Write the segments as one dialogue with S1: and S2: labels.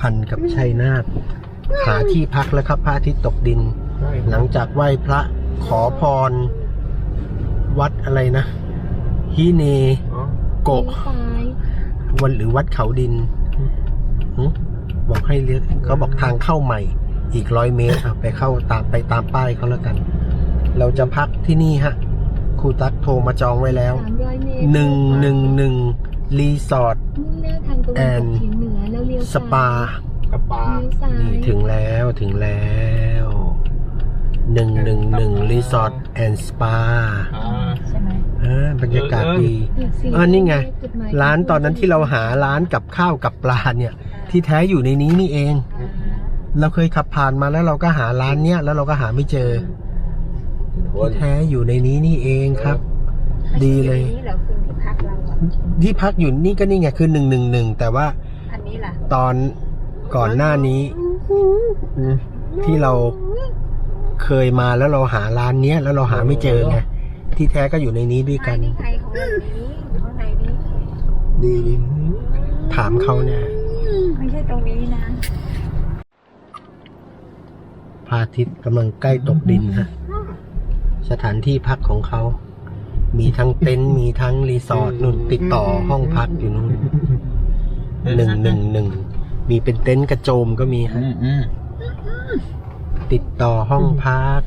S1: พรรณกับชัยนาทหาที่พักแล้วครับพระอาทิตย์ตกดิน หลังจากไหว้พระขอพร วัดอะไรนะฮิเนโกะ
S2: ซ้าย
S1: วันหรือวัดเขาดินหึบอกให้เลี้ยวเขาบอกทางเข้าใหม่อีกร้อยเมตรอะไปเข้าตามไปตามป้ายเขาแล้วกัน เราจะพักที่นี่ฮะครูตักโทรมาจองไว้แล้ว
S2: สามร้อยเมตร
S1: หนึ่งหนึ่งหนึ่งรีสอร์ท
S2: มุ่งหน้า
S1: ส
S2: ซ้าย
S1: ปา
S3: กระปา
S2: เลี้ยวซ้าย
S1: นี่ถึงแล้วถึงแล้วหนึ่งหนึ่งหนึ่งรีสอร์ทแอนด์สปา
S3: อ่า
S2: ใช่ไหม
S1: บรรยากาศดี
S2: อีกสี่
S1: เออนี่ไง
S2: จุดหมย
S1: ร้านตอนนั้นที่เราหาร้านกับข้าวกับปลาเนี่ย ที่แท้อยู่ในนี้นี่เอง เราเคยขับผ่านมาแล้วเราก็หาร้านเนี้ยแล้วเราก็หาไม่เจอที่แท้อยู่ในนี้นี่เองครับ ดีเลย
S2: อันนี้เหรอคุณที่พักเราอะ
S1: ที่พักอยู่นี่ก็นี่ไงคือหนึ่งหนึ่งหนึ่งแต่ว่า
S2: อั นนี้ล่ะ
S1: ตอนก่อนหน้านี้อืมที่เราเคยมาแล้วเราหาร้านเนี้ยแล้วเราหาไม่เจอไงที่แท้ก็อยู่ในนี้ด้วยกัน
S2: นี่ไงของเรานี้ข้างในนี้
S1: ดีดีถามเขาเนี่ย
S2: ไม่ใช่ตรงนี้นะ
S1: พระอาทิตย์กำลังใกล้ตกดินฮะสถานที่พักของเขา มีทั้งเต็นท์มีทั้งรีสอร์ทนู่นติดต่อห้องพักอยู่นู่น หนึ่งหนึ่งหนึ่งมีเป็นเต็นท์กระโจมก็มีฮะ
S3: อืมอืม
S1: ติดต่อห้องพัก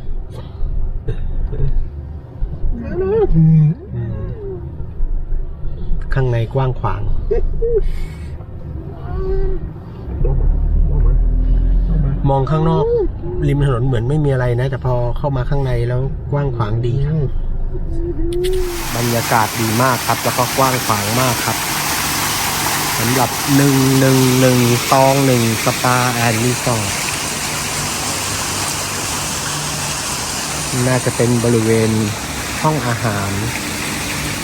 S1: ข้างในกว้างขวาง มองข้างนอก ริมถนนเหมือนไม่มีอะไรนะ แต่พอเข้ามาข้างในแล้วกว้างขวางดีครับบรรยากาศดีมากครับ แล้วก็กว้างขวางมากครับสำหรับหนึ่งหนึ่งหนึ่งตองหนึ่งสปาแอนด์รีสอร์ทน่าจะเป็นบริเวณห้องอาหาร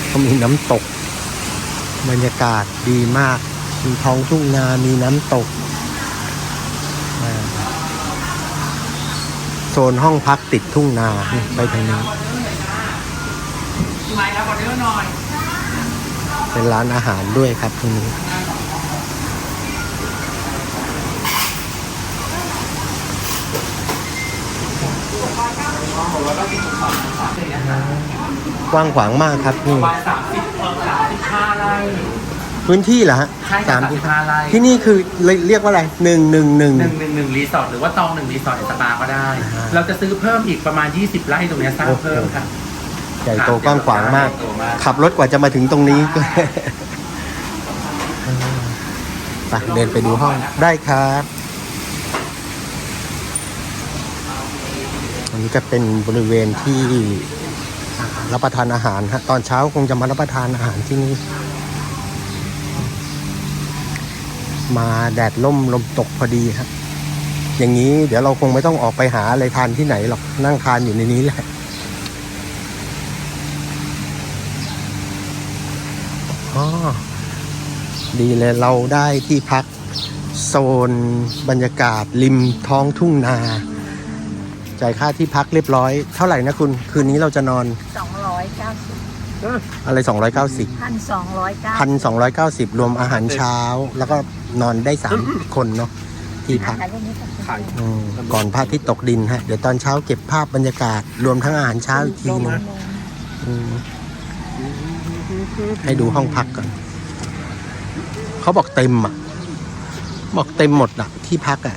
S1: ก็มีน้ำตก บรรยากาศดีมาก มีท้องทุ่งนามีน้ำตกอ่าโซนห้องพักติดทุ่งนาไปทางนี้
S3: มาแล้วขอเนื้อหน่อย
S1: เป็นร้านอาหารด้วยครับตรงนี้ กว้างขวางมากครับนี่
S3: ประมาณสามสิบเออสามสิบห้าไร่
S1: พื้นที่เหรอฮะ
S3: ใช่
S1: สา
S3: สามม
S1: ที่
S3: สิบห้าไร่
S1: ที่นี่คือเรียกว่าอะไรหนึ่งหนึ่งหนึ่ง
S3: หนึ่งหนึ่งหนึ่งรีสอร์ทหรือว่าตองหนึ่งรีสอร์ทในสปาก็ได้
S1: อ่า
S3: เราจะซื้อเพิ่มอีกประมาณ 20 ไร่ตรงเนี้ยสร้าง
S1: โอ้โห
S3: เพิ่มค่ะ
S1: ใหญ่โตกว้างขวางมาก
S3: ใหญ่โตมาก
S1: ขับรถกว่าจะมาถึงตรงนี้ก็ ไปเดินไปดูห้องได้ครับ นนี้จะเป็นบริเวณที่รับประทานอาหารฮะตอนเช้าคงจะมารับประทานอาหารที่นี่ มาแดดล่มลมตกพอดีครับ อย่างนี้เดี๋ยวเราคงไม่ต้องออกไปหาอะไรทานที่ไหนหรอกนั่งทานอยู่ในนี้แหละอ๋อดีเลยเราได้ที่พักโซนบรรยากาศริมท้องทุ่งนา จ่ายค่าที่พักเรียบร้อย เท่าไหร่นะคุณคืนนี้เราจะนอน
S2: สองร้อยเก้าสิบ
S1: อะไร 290
S2: พันสองร้อยเก้า
S1: 1,290 รวมอาหารเช้า แล้วก็นอนได้ 3 คนเนาะที่พัก
S2: ขายพวกนี้ก่อน
S3: ขาย
S1: อืมก่อนพระอาทิตย์ตกดินฮะ เดี๋ยวตอนเช้าเก็บภาพบรรยากาศ รวมทั้งอาหารเช้าอีกทีหนึงอืมให้ดูห้องพักก่อน เขาบอกเต็มอะ บอกเต็มหมดอะ ที่พักอะ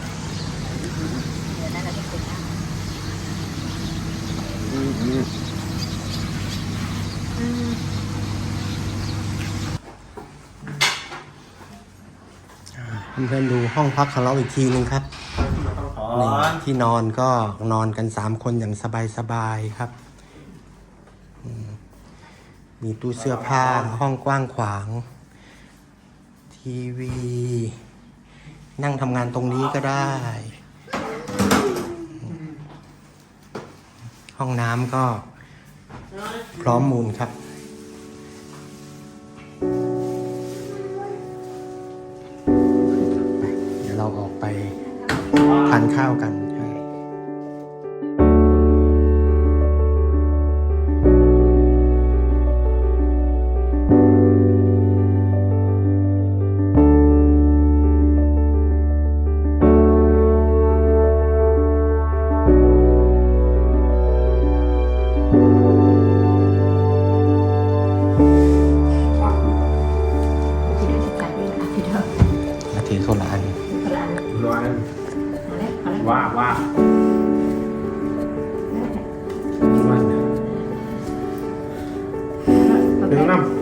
S1: เพื่อนๆดูห้องพักของเราอีกทีนึงครับนี่ที่นอนก็นอนกันสามคนอย่างสบายๆครับอืมมีตู้เสื้อผ้าห้องกว้างขวาง ทีวี นั่งทำงานตรงนี้ก็ได้ ห้องน้ำก็พร้อมมูลครับ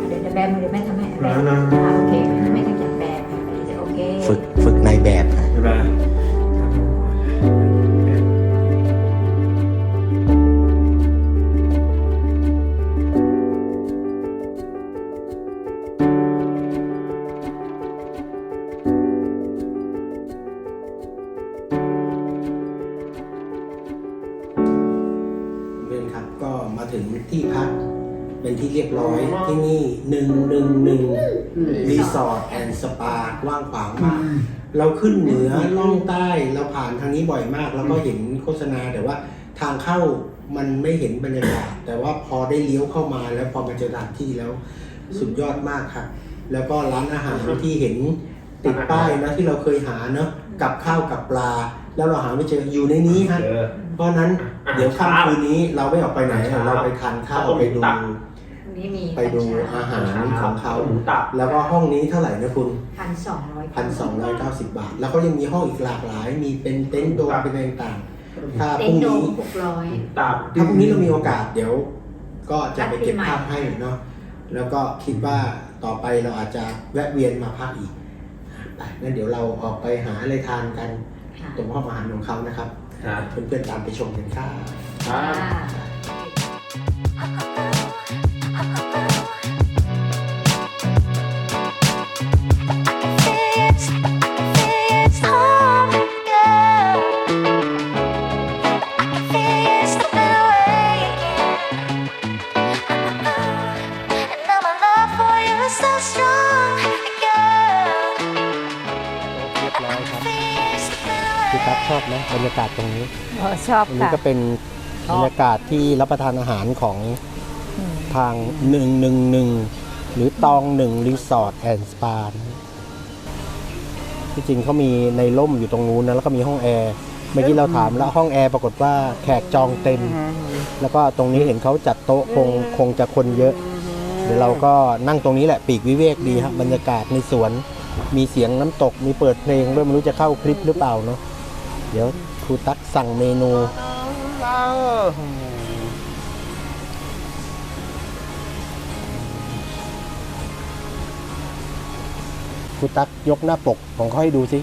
S1: เดี๋ยวเดี๋
S2: ยวแบมเดี๋ยวแม่ทำให้แบมอ่ ทา
S1: งเข้ามันไม่เห็นบรรยากาศ แต่ว่าพอได้เลี้ยวเข้ามาแล้วพอมาเจอสถานที่แล้วสุดยอดมากครับ แล้วก็ร้านอาหารที่เห็นติดป้ายนะที่เราเคยหาเนาะกับข้าวกับปลา แล้วเราหาไม่เจออยู่ในนี้ฮะ
S4: เออ
S1: เพราะฉะนั้นเดี๋ยวค่ำคืนนี้เราไม่ออกไปไหน
S4: อาหารเช้า
S1: เราไปทานข้าว
S4: ข้าวต้ม
S1: ไปดู
S4: ตับ
S2: นี่มี
S1: ไปดูอาหารของเขา
S4: หมูตับ
S1: แล้วก็ห้องนี้เท่าไหร่นะคุณ
S2: พันสองร้อย
S1: พันสองร้อยเก้าสิบบาท แล้วก็ยังมีห้องอีกหลากหลาย มีเป็นเต็นท์โดมเป็นอะไรต่างๆ ถ้าพ
S2: เต็น
S1: รุ่ง
S2: ท์โด
S1: นี้
S2: มหกร้อย
S4: ตับ
S1: ถ้าพรุ่งนี้เรามีโอกาสเดี๋ยว ก็จะไปเก็บภาพให้เนาะแล้วก็คิดว่าต่อไปเราอาจจะแวะเวียนมาพักอีกไปงั้นเดี๋ยวเราออกไปหาอะไรทานกัน
S2: ค่ะ
S1: ตรงห้องอาหารของเขานะครับ
S4: ครับ
S1: เพื่อนๆตามไปชมกันครับ
S4: ครับ
S5: It's,
S1: ยากาศตรงนี้
S2: เออชอบ
S1: อันนี้
S2: ค่ะ
S1: ก็เป็นบรรยากาศที่รับประทานอาหารของ
S2: อืม
S1: ทางหนึ่งหนึ่งหนึ่งหรือตองหนึ่งรีสอร์ทแอนด์สปาที่จริงเขามีในร่มอยู่ตรงนู้นนะแล้วก็มีห้องแอร์เมื่อกี้เราถามแล้วห้องแอร์ปรากฏว่าแขกจองเต็ม แล้วก็ตรงนี้เห็นเขาจัดโต๊ะคงคงจะคนเยอะ เดี๋ยวเราก็นั่งตรงนี้แหละปีกวิเวกดีครับบรรยากาศในสวน มีเสียงน้ำตกมีเปิดเพลงด้วยไม่รู้จะเข้าคลิปหรือเปล่าเนาะเดี๋ยวค รูตั๊กสั่งเมนูครูตั๊กยกหน้าปกของเขาให้ดูสิ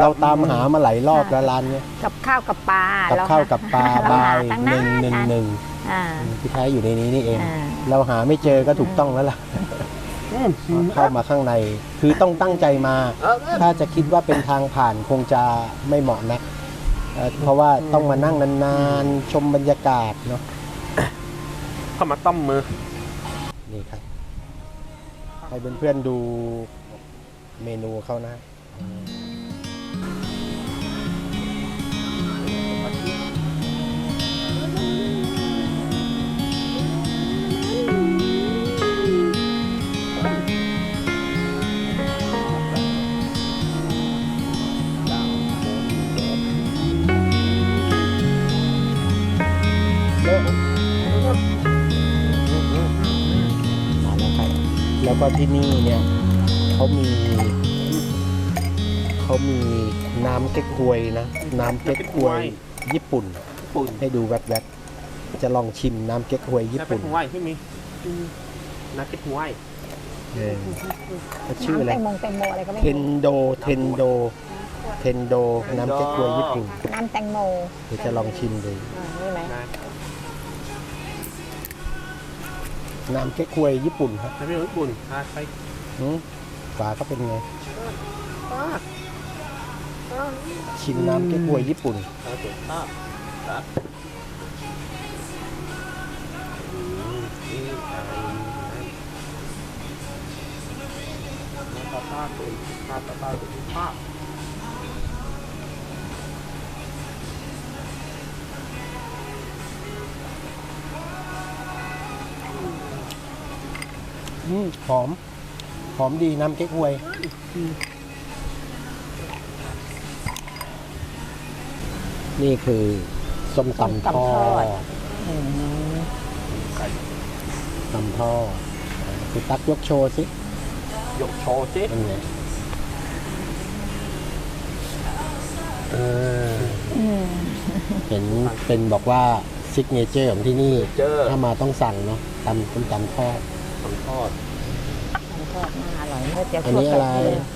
S1: เราตามหามาหลายรอบแล้วร้านเนี้ย
S2: กับข้าวกับปลา
S1: กับข้าวกับปลา
S2: เร
S1: บาย
S2: หตั้ง
S1: ห
S2: นา
S1: นึ่ง
S2: น
S1: หนึ่งหนึ่ง
S2: อ่า
S1: ที่แท้อยู่ในนี้นี่เอง
S2: อ่า
S1: เราหาไม่เจอก็ถูกต้องแล้วล่ะเข้ามาข้างใน คือต้องตั้งใจมา ถ้าจะคิดว่าเป็นทางผ่านคงจะไม่เหมาะนะ เอ่อเพราะว่าต้องมานั่งนานๆ ชมบรรยากาศเนาะ
S4: เข้ามาต้อมมือ
S1: นี่ครับ ให้เพื่อนๆดูเมนูเขานะ วก็ที่นี่เนี่ยเขามีเขามีน้ำเก๊กฮวยนะ น้ำเก๊กฮวยญี่ปุ่น
S4: ปุ่น
S1: ให้ดูแวบๆจะลองชิมน้ำเก๊กฮวยญี่
S4: แล้วเป็
S1: ปุ่
S4: น
S1: น
S4: หัวไหวที่มีนักเก็ตหัวไหว
S1: เออเขาชื่ออะไร
S2: น้ำแตงโมแตงโมอะไรก็ไม่
S1: เท
S2: รู้
S1: นโดเทนโดเทนโดน้ำเก๊กฮวยญี่ปุ่น
S2: น้ำแตงโม
S1: เดี๋ยวจะลองชิมดู
S2: อ่านี่ไหม
S4: นะ
S1: น้ำเก๊กฮวยญี่ปุ่นครับ
S4: แล้วพี่ญี่ปุ่นพาไป
S1: หืมฝาเขาเป็นไงชิมน้ำเก๊กฮวยญี่ปุ่น
S4: พาสุดภาพครับอืมนี่อะไรนะภาพภาพเป็นภาพภาพ
S1: อืมหอม หอมดีน้ำเก๊กฮวย นี่คือส้มตำทอดตำทอดคือตักยกโชว์สิ
S4: ยกโชว์สิ
S1: เป็นไงเออ
S2: อืม
S1: เห็นเป็นบอกว่าซิกเนเจอร์ของที่นี่
S4: เจอ
S1: ถ้ามาต้องสั่งเนาะตำต้มตำทอด
S4: ของทอด
S2: ของทอดน่าอร่อยก๋วยเตี๋ยว
S1: อัน
S2: คั่ว
S1: นี้
S2: ไก่
S1: อะไร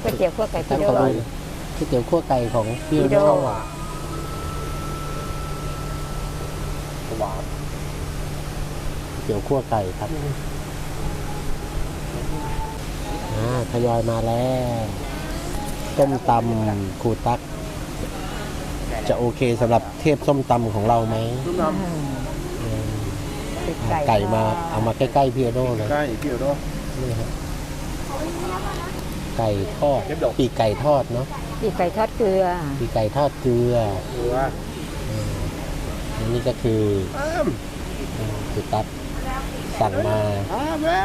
S2: ก๋วยเตี๋ยวคั่วไก่
S1: ตั้
S2: พี่
S1: ง
S2: โด
S1: ขบวนก๋วยเตี๋ยวคั่วไก่ของพี่
S2: พี่โด
S1: โด
S4: หวานหวาน
S1: ก๋วยเตี๋ยวคั่วไก่ครับอ่าทยอยมาแล้วต้มตำครูตัก จะโอเคสำหรับเทพส้มตำของเราไหม
S4: ต้มย
S1: อืม
S2: ติด
S1: อ่า
S2: ไก่
S1: ไก่มาเอามาใกล้ๆพี่โดเลยำ
S4: ใกล้พี่โด
S1: นี่ฮะไก่ทอด
S4: เก็บดอก
S1: ปีกไก่ทอดเนาะ
S2: ติดไก่ทอดเกลือ
S1: ปีกไก่ทอดเกลือ
S4: หรือว่า
S1: อันนี้ก็คือ
S4: อ้าม
S1: อืมคือตัดสั่งมา
S4: อ้ามแม่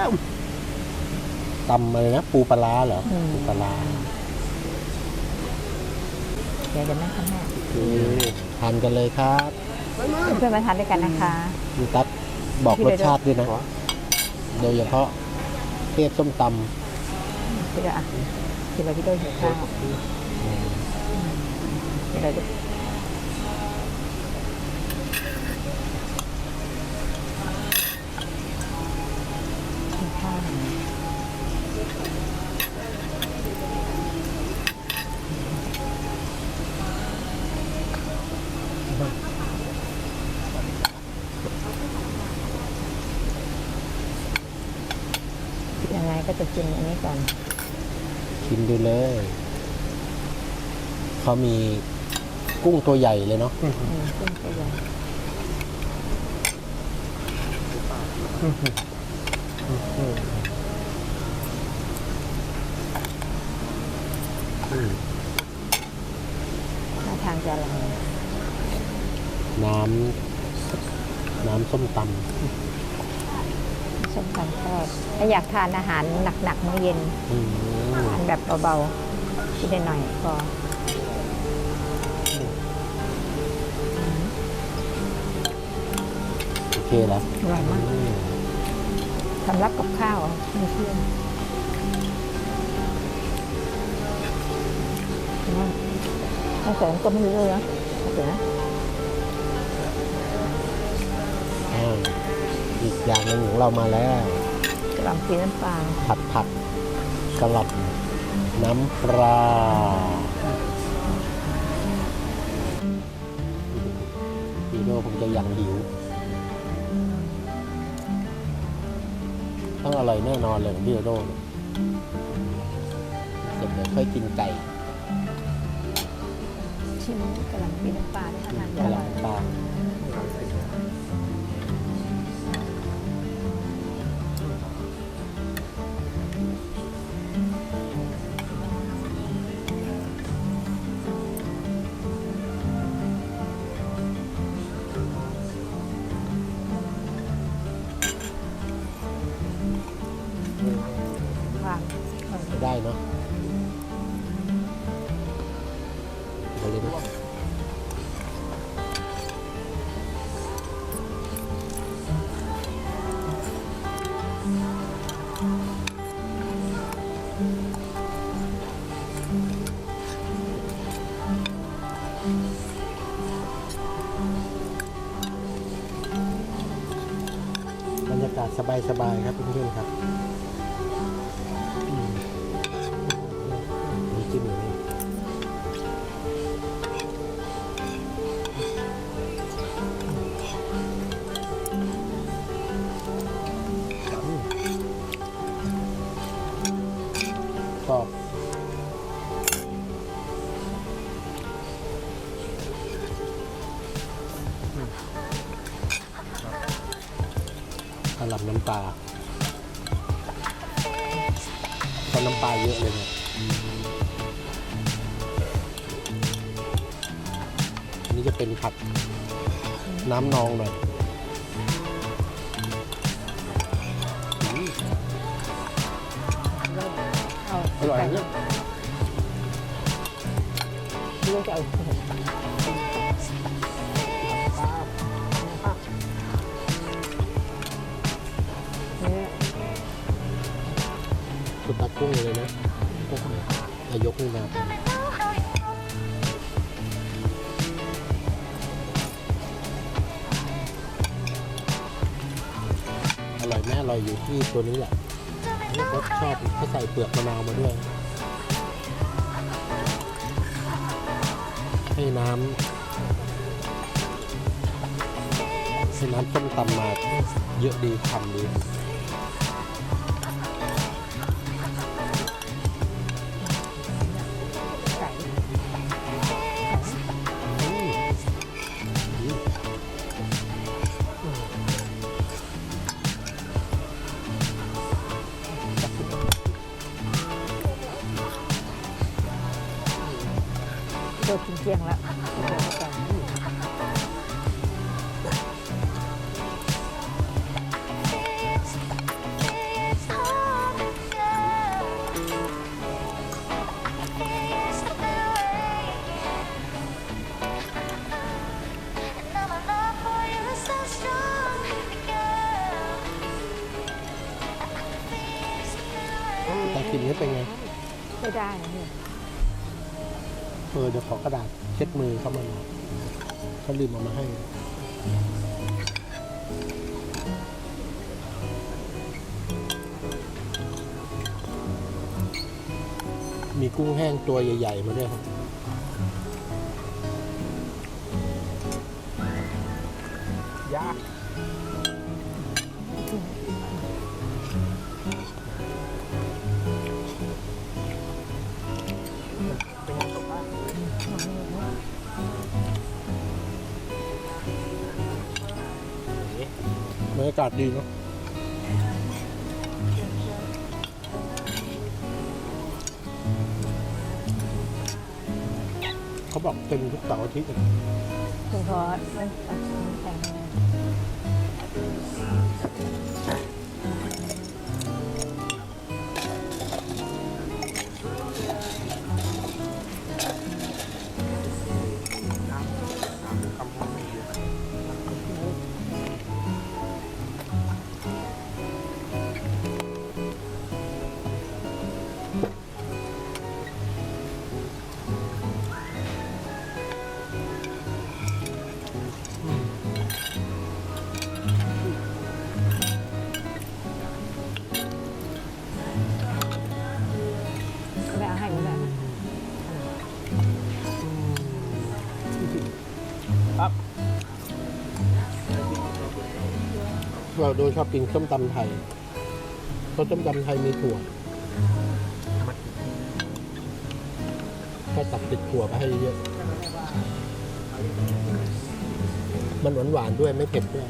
S1: ตำอะไรนะปูปลาร้าเหรอ
S2: อืม
S1: ปูปลาร้า
S2: เดี๋ยวจะแม่ทำให้
S1: ทานกันเลยครับ
S2: เพื่อนๆมาทานด้วยกันนะคะ
S1: คุณตั๊ก บอก
S2: พี่
S1: ร
S2: โด
S1: ส
S2: โด
S1: ชาติด้วยนะ โดยเฉพาะเทพส้มต
S2: พี่โดอะกินไปพี่โดหิวข้าวกินเลยลู
S1: เขามีกุ้งตัวใหญ่เลยเนาะ
S2: อืมขึ้นไปเลย
S1: อืม
S2: ท่าทางจะอร่อย
S1: น้ำน้ำส้มต
S2: ส้มตำทอดถ้าอยากทานอาหารหนักๆมื้อเย็นำ
S1: อืม
S2: ทานแบบเบาๆกินได้หน่อยพอ
S1: โอเคแล้ว
S2: อร่อยมาก
S1: อืม
S2: สำรับกับข้าวไม่เชื่อมถ้าเสริมก็ไม่รู้เลยนะเดี๋ยวนะ
S1: อ่าอีกอย่างหนึ่งของเรามาแล้ว
S2: กระหล่ำปีน้ำปลา
S1: ผัดผักกะหล่ำน้ำปลาพี่โดคงจะยังหิว ต้องอร่อยแน่นอนเลยของพี่โดเนี่ยเสร็จเดี๋ยวค่อยกินไก่
S2: ชิมกระหล่ำปีน้ำปลาที่ทานจะ
S1: กะ
S2: อ
S1: ห
S2: ร่อย
S1: ล่ำปลา สบายๆครับ เขาน้ำปลาเยอะเลยเนี่ยอันนี้จะเป็นผัดน้ำนองหน่อยอืม
S2: เอา
S1: อร่อยเนี่ย
S2: ไม่รู้จะเอา กุ้งเลย
S1: นะกุ้งอะยกนี่นะอร่อยแม่อร่อยอยู่ที่ตัวนี้แหละนี่ก็ชอบเขาใส่เปลือกมะนาวมาด้วย ให้น้ำให้น้ำต้มตำมาเยอะดีคำดี
S2: โดดกินเจียงแล้วเดี๋ยวมาก่อน
S1: แต่กลินนี้เป็นไง
S2: ไม่ได้นะเนี่ย
S1: เออเดี๋ยวขอกระดาษเช็ดมือเข้ามาหน่อยเขาลืมเอามาให้ มีกุ้งแห้งตัวใหญ่ ๆ มาด้วยครับ
S4: ยาก บ
S1: รรยากาศดีเนาะเขาบอกเต็มทุกเสาร์อาทิตย์อะ
S2: คือพอมันตัดสินแข่งเลย
S4: น้ เรา
S1: โดยชอบกินส้มตำไทยเพราะส้มตำไทยมีถั่วก็ตัดติดถั่วไปให้เยอะ มันหวานหวานๆด้วยไม่เผ็ดด้วย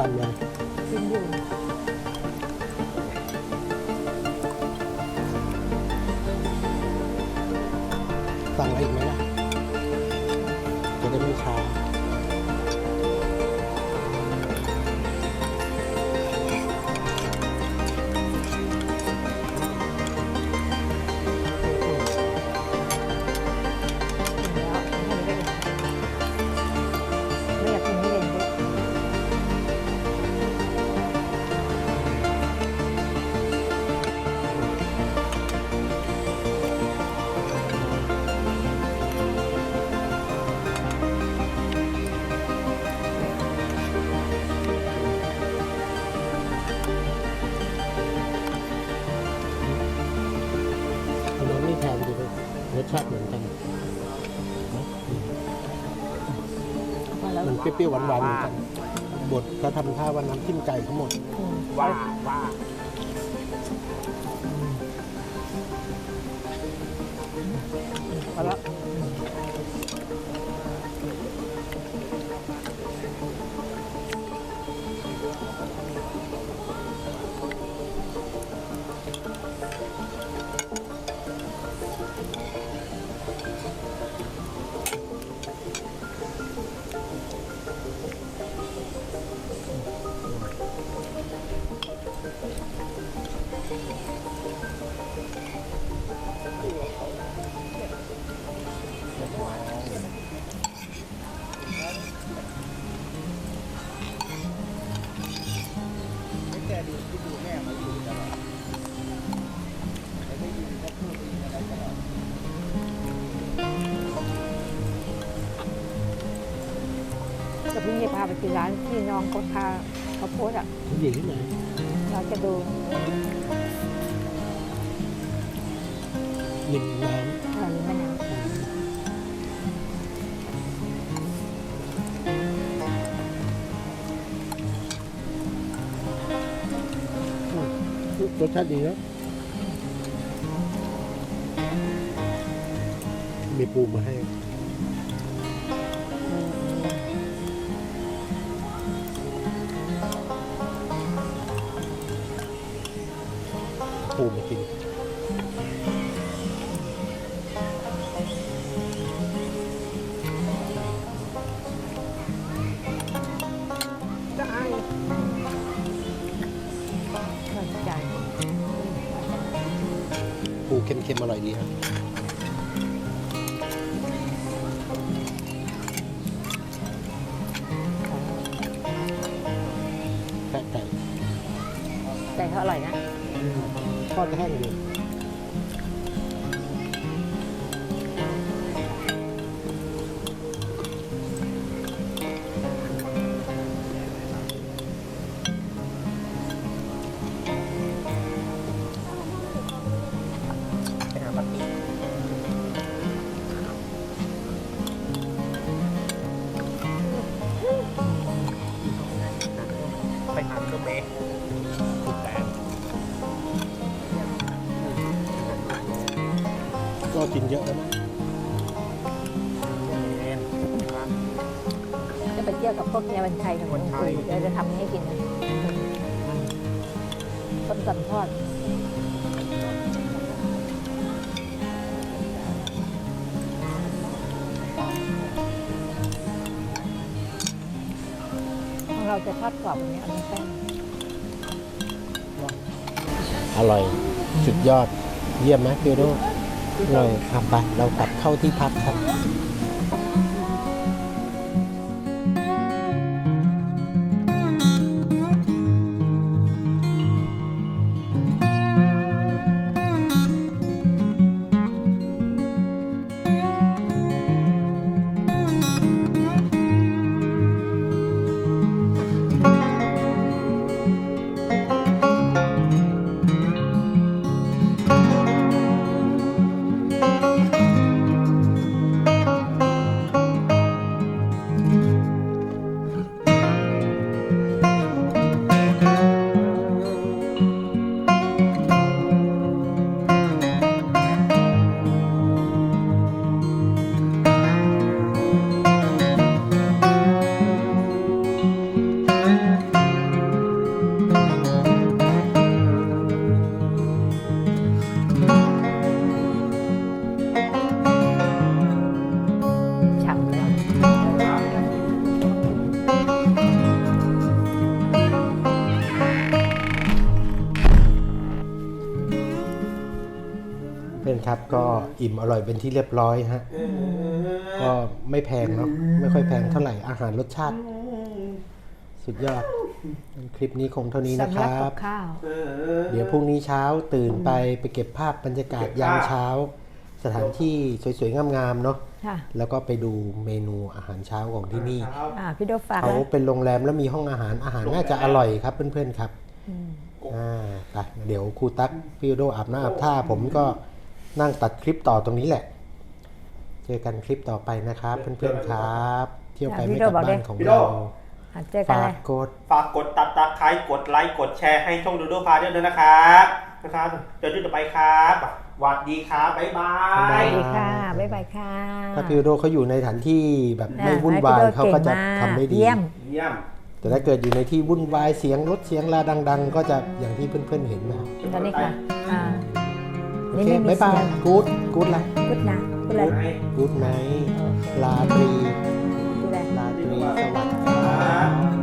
S4: ก
S2: ไม่
S1: ชิมส้มตำเลย
S2: กินอยู่
S1: เปรี้ยวๆหวานๆเหมือนกันบดเขาทำท่าว่าน้ำจิ้มไก่เขาหมด
S2: อืม
S4: ว่าว่
S2: พ
S4: รุ่
S2: งนี้พาไปกินร้านที่น้องเขาพาเขาโพสต์อะ
S1: ผู้หญิงที่ไหน
S2: เราจะดู
S1: ริมน้
S2: เออนี่มันยังำ
S1: รสชาติดีนะมีปูมาให้
S2: ใจ
S1: เขา
S2: อร่อยนะ
S1: ทอดแห้งดี
S2: ต้นสันทอดของเราจะทอดกรอบอย่างนี้อันนี้แป้ง
S1: อร่อยสุดยอดเยี่ยมไหมเปียโดอร่อยครับไปเรากลับเข้าที่พักครับ อิ่มอร่อยเป็นที่เรียบร้อยฮะก็ไม่แพงเนาะไม่ค่อยแพงเท่าไหร่อาหารรสชาติ สุดยอด คลิปนี้คงเท่านี้นะค
S2: สำหรับ
S1: รั
S2: กับบข้าว
S1: เดี๋ยวพรุ่งนี้เช้าตื่นไปไปเก็บภาพบรรยากาศยามเช้า สถานที่สวยๆ งามๆเนาะ
S2: ค่ะ
S1: แล้วก็ไปดูเมนูอาหารเช้าของที่นี่
S2: อ่าพี่โดฝาก
S1: เขา
S2: นะ
S1: เป็นโรงแรมแล้วมีห้องอาหารอาหารน่าจะอร่อยครับเพื่อนๆครับ
S2: อืม
S1: อ่าไปเดี๋ยวครูตั๊กพี่โดอาบน้ำอาบท่าผมก็ นั่งตัดคลิปต่อตรงนี้แหละ เจอกันคลิปต่อไปนะครับ เพื่อนๆครับ เที่ยวไป
S2: อะพี่
S1: ไม่
S2: โด
S1: กลับ
S2: บอกดิ
S1: บ้านของ
S6: พี่โด
S1: เรา
S2: อะเจอกัน
S1: ฝา
S2: เล
S1: ก
S2: ย
S1: กด
S6: ฝากกดตัดตาไคร้กดไลค์กดแชร์ให้ช่องดูดูพาด้วยนะครับนะครับเดี๋ยวดูต่อไปครับสวัสดีครับบ๊ายบา
S1: บ๊ายบา
S2: ส
S1: ย
S2: วัสดีค่ะบ๊ายบายค่ะ
S1: ถ้าพี่โดเขาอยู่ในฐานที่แบบ
S2: อะ
S1: ไม่วุ่นวาย
S2: ให้พี่โด
S1: เขาก็จะ
S2: ก่งม
S1: ทำได้ดี
S2: เยี่ยม
S6: เยี่ยม
S1: แต่ถ้าเกิดอยู่ในที่วุ่นวายเสียงรถเสียงลาดัง ๆ ก็จะอย่างที่เพื่อนๆเห็นนะครับ
S2: ตอนนี้ค่ะอ่า
S1: โอ
S2: นี่
S1: เค
S2: ไม่มี
S1: บ๊ายบา
S2: เสี
S1: ย
S2: ยง
S1: กู๊ดกู๊ดไล
S2: พูดนะพูดอะไร
S1: กู๊ดไนท์ลาตรี
S2: พูดอะไร
S1: ลาตรีสวัสดีครับ